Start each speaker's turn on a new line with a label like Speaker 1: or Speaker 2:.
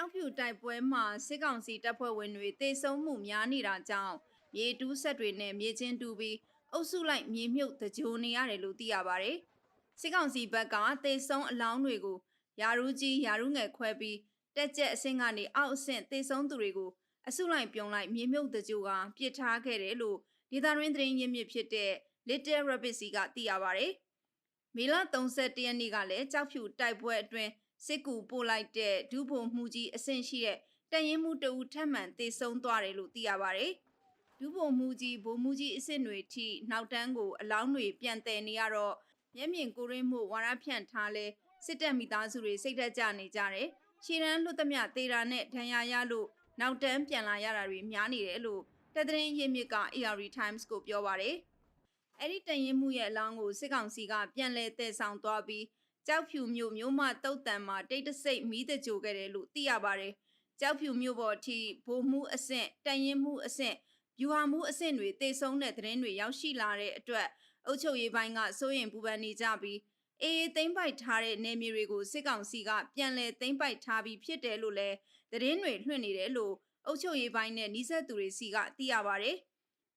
Speaker 1: တောင်ဖြူတိုက်ပွဲမှာစစ်ကောင်စီတပ်ဖွဲ့ဝင်တွေတေဆုံးမှုများနေတာကြောင့်မြေတူးဆက်တွေနဲ့မြေချင်းတူးပြီးအုပ်စုလိုက်မြေမြုပ်တကြိုနေရတယ်လို့သိရပါဗျ။စစ်ကောင်စီဘက်ကတေဆုံးအလောင်းတွေကိုယာရူးကြီးယာရူးငယ်ခွဲပြီးတက်ကြက်အဆင့်ကနေအောက်အဆင့်တေဆုံးသူတွေကိုအစုလိုက်ပြုံလိုက်မြေမြုပ်တကြိုကပြစ်ထားခဲ့တယ်လို့ဒေသရင်းသတင်းရင်းမြစ်ဖြစ်တဲ့ Little Rabbit စီကသိရပါဗျ။မေလ31ရက်နေ့ကလည်းကြောက်ဖြူတိုက်ပွဲအတွင်း စစ်ကူပို့လိုက်တဲ့ဒုဗိုလ်မှူးကြီးအဆင့်ရှိတဲ့တန်ရင်မှုတဦးထပ်မံတေဆုံးသွားတယ်လို့သိရပါဗျ။ဒုဗိုလ်မှူးကြီးဗိုလ်မှူးကြီးအဆင့်တွေထိနောက်တန်းကိုအလောင်းတွေပြန်တည်နေရတော့မျက်မြင်ကိုရင်းမှုဝါရဖြန့်ထားလဲစစ်တပ်မိသားစုတွေစိတ်သက်ကြနေကြတယ်။ခြေရန်လွတ်သမျှတေတာနဲ့ဒဏ်ရာရလို့နောက်တန်းပြန်လာရတာတွေများနေတယ်လို့တက်တဲ့ရင်ရင်းမြစ်က AR Times ကိုပြောပါရယ်။အဲ့ဒီတန်ရင်မှုရဲ့အလောင်းကိုစစ်ကောင်စီကပြန်လဲတည်ဆောင်သွားပြီး ကြောက်ဖြူမျိုးမျိုးမတုတ်တန်မှာတိတ်တဆိတ်မီးတကြိုခဲ့တယ်လို့သိရပါတယ်။ကြောက်ဖြူမျိုးပေါ်ထိဗိုလ်မှုအဆင့်တန်ရင်မှုအဆင့်ဗျူဟာမှုအဆင့်တွေတေဆုံးတဲ့သတင်းတွေရောက်ရှိလာတဲ့အတွက်အုပ်ချုပ်ရေးပိုင်းကစိုးရင်ပူပန်နေကြပြီးအေးသိမ့်ပိုက်ထားတဲ့နေမြေတွေကိုစစ်ကောင်စီကပြန်လဲသိမ့်ပိုက်ထားပြီးဖြစ်တယ်လို့လဲသတင်းတွေလွှင့်နေတယ်လို့အုပ်ချုပ်ရေးပိုင်းနဲ့နှိစက်သူတွေစီကသိရပါတယ်။